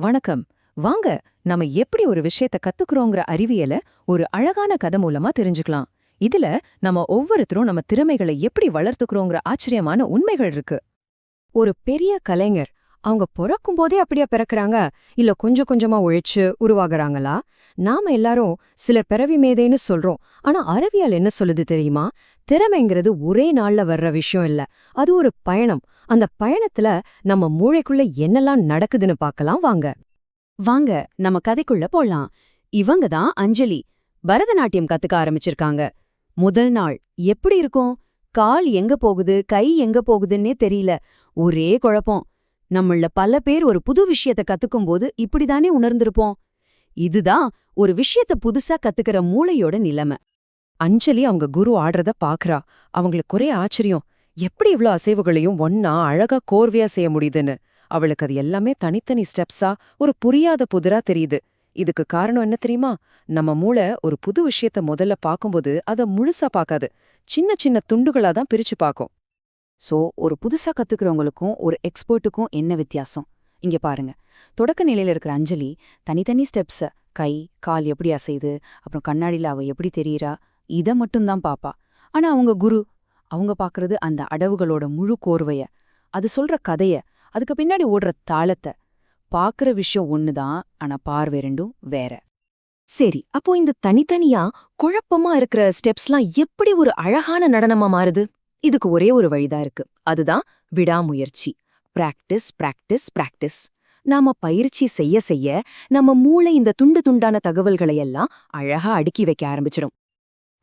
வணக்கம். வாங்க நாம எப்படி ஒரு விஷயத்த கத்துக்கிறோங்கிற அறிவியல ஒரு அழகான கதை மூலமா தெரிஞ்சுக்கலாம். இதுல நம்ம ஒவ்வொருத்தரும் நம்ம திறமைகளை எப்படி வளர்த்துக்கிறோங்கிற ஆச்சரியமான உண்மைகள் இருக்கு. ஒரு பெரிய கலைஞர் அவங்க பிறக்கும் போதே அப்படியா பிறக்கிறாங்க? இல்ல கொஞ்சம் கொஞ்சமா உழைச்சு உருவாகுறாங்களா? நாம எல்லாரும் சிலர் பிறவி மேதைன்னு சொல்றோம். ஆனா அறிவியல் என்ன சொல்லுது தெரியுமா? திறமைங்கிறது ஒரே நாள்ல வர்ற விஷயம் இல்ல. அது ஒரு பயணம். அந்த பயணத்துல நம்ம மூளைக்குள்ள என்னெல்லாம் நடக்குதுன்னு பார்க்கலாம். வாங்க. வாங்க நம்ம கதைக்குள்ள போலாம். இவங்க தான் அஞ்சலி. பரதநாட்டியம் கத்துக்க ஆரம்பிச்சிருக்காங்க. முதல் நாள் எப்படி இருக்கும்? கால் எங்க போகுது? கை எங்க போகுதுன்னே தெரியல. ஒரே குழப்பம். நம்மள பல பேர் ஒரு புது விஷயத்த கத்துக்கும் போது இப்படிதானே உணர்ந்திருப்போம். இதுதான் ஒரு விஷயத்த புதுசா கத்துக்கிற மூளையோட நிலைமை. அஞ்சலி அவங்க குரு ஆடுறத பாக்குறா. அவங்களுக்கு ஒரே ஆச்சரியம். எப்படி இவ்ளோ அசைவுகளையும் ஒன்னா அழகா கோர்வையா செய்ய முடியுதுன்னு. அவளுக்கு அது எல்லாமே தனித்தனி ஸ்டெப்ஸா ஒரு புரியாத புதிரா தெரியுது. இதுக்கு காரணம் என்ன தெரியுமா? நம்ம மூளை ஒரு புது விஷயத்த முதல்ல பாக்கும்போது அத முழுசா பார்க்காது சின்ன சின்ன துண்டுகளா தான் பிரிச்சு பார்க்கும் சோ ஒரு புதுசா கற்றுக்கிறவங்களுக்கும் ஒரு எக்ஸ்பர்ட்டுக்கும் என்ன வித்தியாசம்? இங்க பாருங்க. தொடக்க நிலையில இருக்கிற அஞ்சலி தனித்தனி ஸ்டெப்ஸ கை கால் எப்படி அசையுது அப்புறம் கண்ணாடியில் அவ எப்படி தெரியறா இத மட்டும்தான் பாப்பா. ஆனா அவங்க குரு அவங்க பாக்குறது அந்த அடவுகளோட முழு கோர்வைய. அது சொல்ற கதைய அதுக்கு பின்னாடி ஓடுற தாளத்தை. பாக்குற விஷயம் ஒண்ணுதான் ஆனா பார்வை ரெண்டும் வேற. சரி அப்போ இந்த தனித்தனியா குழப்பமா இருக்கிற ஸ்டெப்ஸ்லாம் எப்படி ஒரு அழகான நடனமா மாறுது? இதுக்கு ஒரே ஒரு வழிதான் இருக்கு. அதுதான் விடாமுயற்சி. பிராக்டிஸ் பிராக்டிஸ் பிராக்டிஸ் நாம பயிற்சி செய்ய செய்ய நம்ம மூளை இந்த துண்டு துண்டான தகவல்களை எல்லாம் அழகா அடுக்கி வைக்க ஆரம்பிச்சிடும்.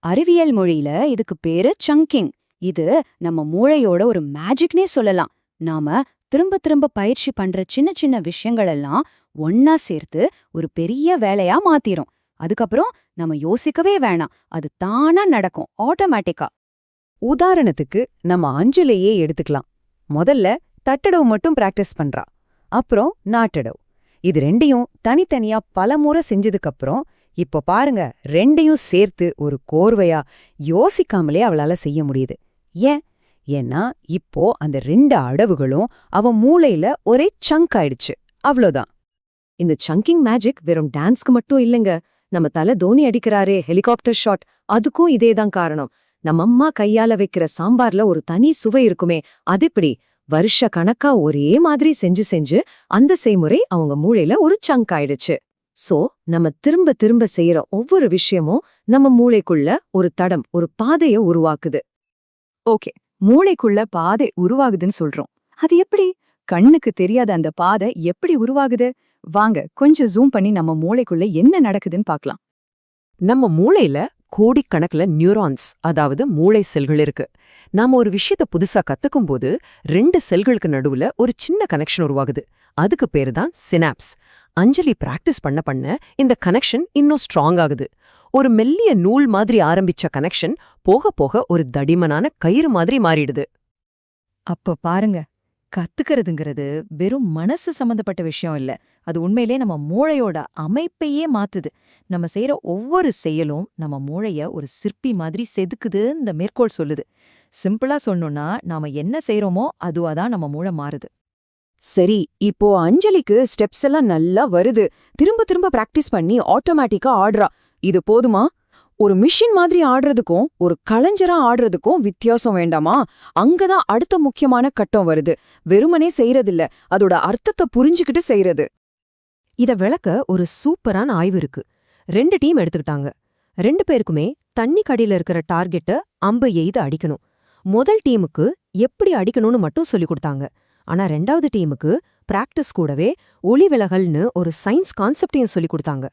அறிவியல் மொழியில இதுக்கு பேரு சங்கிங் இது நம்ம மூளையோட ஒரு மேஜிக்னே சொல்லலாம். நாம திரும்ப திரும்ப பயிற்சி பண்ற சின்ன சின்ன விஷயங்கள் எல்லாம் ஒன்னா சேர்த்து ஒரு பெரிய வேலையா மாத்திரும். அதுக்கப்புறம் நம்ம யோசிக்கவே வேணாம். அது தானா நடக்கும். ஆட்டோமேட்டிக்கா உதாரணத்துக்கு நம்ம அஞ்சலியே எடுத்துக்கலாம். முதல்ல தட்டடவு மட்டும் பிராக்டிஸ் பண்றா. அப்புறம் நாட்டடவு. இது ரெண்டையும் தனித்தனியா பலமுறை செஞ்சதுக்கு செஞ்சதுக்கப்புறம் இப்போ பாருங்க ரெண்டையும் சேர்த்து ஒரு கோர்வையா யோசிக்காமலே அவளால செய்ய முடியுது. ஏன்? ஏன்னா இப்போ அந்த ரெண்டு அடவுகளும் அவ மூளையில ஒரே சங்க் ஆயிடுச்சு. அவ்வளோதான். இந்த சங்கிங் மேஜிக் வெறும் டான்ஸ்க்கு மட்டும் இல்லைங்க. நம்ம தல தோனி அடிக்கிறாரே ஹெலிகாப்டர் ஷாட் அதுக்கும் இதேதான் காரணம். நம்ம அம்மா கையால வைக்கிற சாம்பார்ல ஒரு தனி சுவை இருக்குமே அதெப்படி வருஷ கணக்கா ஒரே மாதிரி செஞ்சு செஞ்சு அந்த செய்முறை அவங்க மூளையில ஒரு சங்க் ஆயிடுச்சு. சோ நம்ம திரும்ப திரும்ப செய்யற ஒவ்வொரு விஷயமும் நம்ம மூளைக்குள்ள ஒரு தடம் ஒரு பாதைய உருவாக்குது. ஓகே மூளைக்குள்ள பாதை உருவாகுதுன்னு சொல்றோம். அது எப்படி? கண்ணுக்கு தெரியாத அந்த பாதை எப்படி உருவாகுது? வாங்க கொஞ்சம் ஜூம் பண்ணி நம்ம மூளைக்குள்ள என்ன நடக்குதுன்னு பார்க்கலாம். நம்ம மூளையில கோடிக்கணக்குல நியூரான்ஸ் அதாவது மூளை செல்கள் இருக்கு. நாம ஒரு விஷயத்த புதுசா கத்துக்கும் போது ரெண்டு செல்களுக்கு நடுவுல ஒரு சின்ன கனெக்ஷன் உருவாகுது. அதுக்கு பேரு தான் சினாப்ஸ் அஞ்சலி பிராக்டிஸ் பண்ண பண்ண இந்த கனெக்ஷன் இன்னும் ஸ்ட்ராங் ஆகுது. ஒரு மெல்லிய நூல் மாதிரி ஆரம்பிச்ச கனெக்ஷன் போக போக ஒரு தடிமனான கயிறு மாதிரி மாறிடுது. அப்ப பாருங்க கத்துக்கிறதுங்கிறது வெறும் மனசு சம்பந்தப்பட்ட விஷயம் இல்ல. அது உண்மையிலே நம்ம மூளையோட அமைப்பையே மாத்துது. நம்ம செய்யற ஒவ்வொரு செயலும் நம்ம மூளைய ஒரு சிற்பி மாதிரி செதுக்குது இந்த மேற்கோள் சொல்லுது. சிம்பிளா சொன்னோம்னா நாம என்ன செய்றோமோ அதுவாதான் நம்ம மூளை மாறுது. சரி இப்போ அஞ்சலிக்கு ஸ்டெப்ஸ் எல்லாம் நல்லா வருது. திரும்ப திரும்ப பிராக்டிஸ் பண்ணி ஆட்டோமேட்டிக்கா ஆடுறா. இது போதுமா? ஒரு மிஷின் மாதிரி ஆடுறதுக்கும் ஒரு கலைஞரா ஆடுறதுக்கும் வித்தியாசம் வேண்டாமா? அங்கதான் அடுத்த முக்கியமான கட்டம் வருது. வெறுமனே செய்யறதில்ல அதோட அர்த்தத்தை புரிஞ்சுக்கிட்டு செய்யறது இத விளக்க ஒரு சூப்பரான ஆய்வு இருக்கு. ரெண்டு டீம் எடுத்துக்கிட்டாங்க. ரெண்டு பேருக்குமே தண்ணி கடியில இருக்கிற டார்கெட்ட அம்பு எய்து அடிக்கணும். முதல் டீமுக்கு எப்படி அடிக்கணும்னு மட்டும் சொல்லிக் கொடுத்தாங்க. ஆனா ரெண்டாவது டீமுக்கு பிராக்டிஸ் கூடவே ஒளி விலகல்னு ஒரு சயின்ஸ் கான்செப்டையும் சொல்லிக் கொடுத்தாங்க.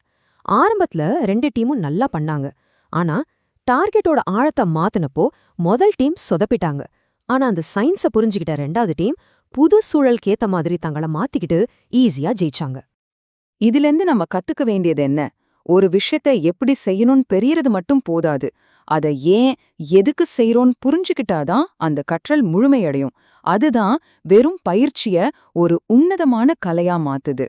ஆரம்பத்துல ரெண்டு டீமும் நல்லா பண்ணாங்க. ஆனா டார்கெட்டோட ஆழத்தை மாத்துனப்போ முதல் டீம் சொதப்பிட்டாங்க. ஆனா அந்த சயின்ஸ புரிஞ்சுக்கிட்ட ரெண்டாவது டீம் புது சூழலுக்கேத்த மாதிரி தங்கள மாத்திக்கிட்டு ஈஸியா ஜெயிச்சாங்க. இதிலிருந்து நம்ம கத்துக்க வேண்டியது என்ன? ஒரு விஷயத்த எப்படி செய்யணும்னு பெரியறது மட்டும் போதாது. அத ஏன் எதுக்கு செய்யறோன்னு புரிஞ்சுக்கிட்டாதான் அந்த கற்றல் முழுமையடையும். அதுதான் வெறும் பயிற்சிய ஒரு உன்னதமான கலையா மாத்துது.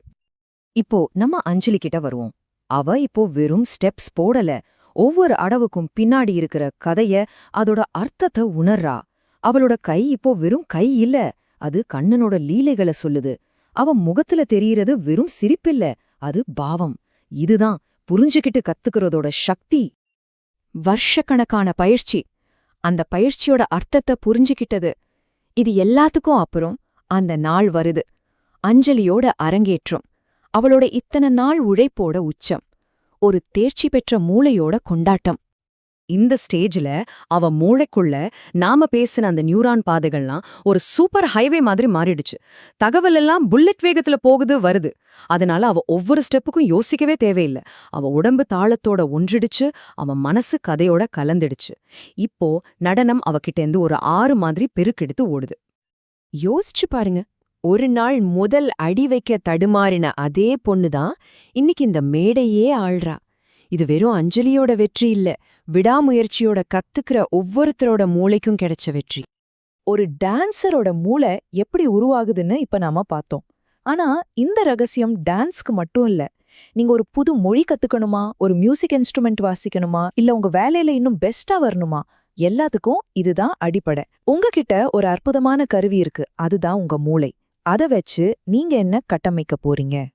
இப்போ நம்ம அஞ்சலி கிட்ட வருவோம். அவ இப்போ வெறும் ஸ்டெப்ஸ் போடல. ஒவ்வொரு அடவுக்கும் பின்னாடி இருக்கிற கதைய அதோட அர்த்தத்தை உணர்றா. அவளோட கை இப்போ வெறும் கை இல்ல. அது கண்ணனோட லீலைகளை சொல்லுது. அவன் முகத்துல தெரியறது வெறும் சிரிப்பில்ல அது பாவம். இதுதான் புரிஞ்சுகிட்டு கத்துக்கிறதோட சக்தி. வருஷக்கணக்கான பயிற்சி. அந்த பயிற்சியோட அர்த்தத்தை புரிஞ்சுக்கிட்டது இது எல்லாத்துக்கும் அப்புறம் அந்த நாள் வருது. அஞ்சலியோட அரங்கேற்றம். அவளோட இத்தனை நாள் உழைப்போட உச்சம். ஒரு தேர்ச்சி பெற்ற மூளையோட கொண்டாட்டம். இந்த ஸ்டேஜ்ல அவ மூளைக்குள்ள நாம பேசின அந்த நியூரான் பாதைகள்லாம் ஒரு சூப்பர் ஹைவே மாதிரி மாறிடுச்சு. தகவல் எல்லாம் புல்லட் வேகத்துல போகுது வருது. அதனால அவ ஒவ்வொரு ஸ்டெப்புக்கும் யோசிக்கவே தேவையில்லை. அவ உடம்பு தாளத்தோட ஒன்றிடுச்சு அவ மனசு கதையோட கலந்துடுச்சு. இப்போ நடனம் அவகிட்ட இருந்து ஒரு ஆறு மாதிரி பெருக்கெடுத்து ஓடுது. யோசிச்சு பாருங்க. ஒரு நாள் முதல் அடி வைக்க தடுமாறின அதே பொண்ணுதான் இன்னைக்கு இந்த மேடையே ஆள்றா. இது வெறும் அஞ்சலியோட வெற்றி இல்ல. விடாமுயற்சியோட கத்துக்கிற ஒவ்வொருத்தரோட மூளைக்கும் கிடைச்ச வெற்றி. ஒரு டான்சரோட மூளை எப்படி உருவாகுதுன்னு இப்ப நாம பார்த்தோம். ஆனா இந்த ரகசியம் டான்ஸ்க்கு மட்டும் இல்ல. நீங்க ஒரு புது மொழி கத்துக்கணுமா? ஒரு மியூசிக் இன்ஸ்ட்ருமெண்ட் வாசிக்கணுமா? இல்ல உங்க வேலையில இன்னும் பெஸ்டா வரணுமா? எல்லாத்துக்கும் இதுதான் அடிப்படை. உங்ககிட்ட ஒரு அற்புதமான கருவி இருக்கு. அதுதான் உங்க மூளை. அத வச்சு நீங்க என்ன கட்டமைக்க போறீங்க?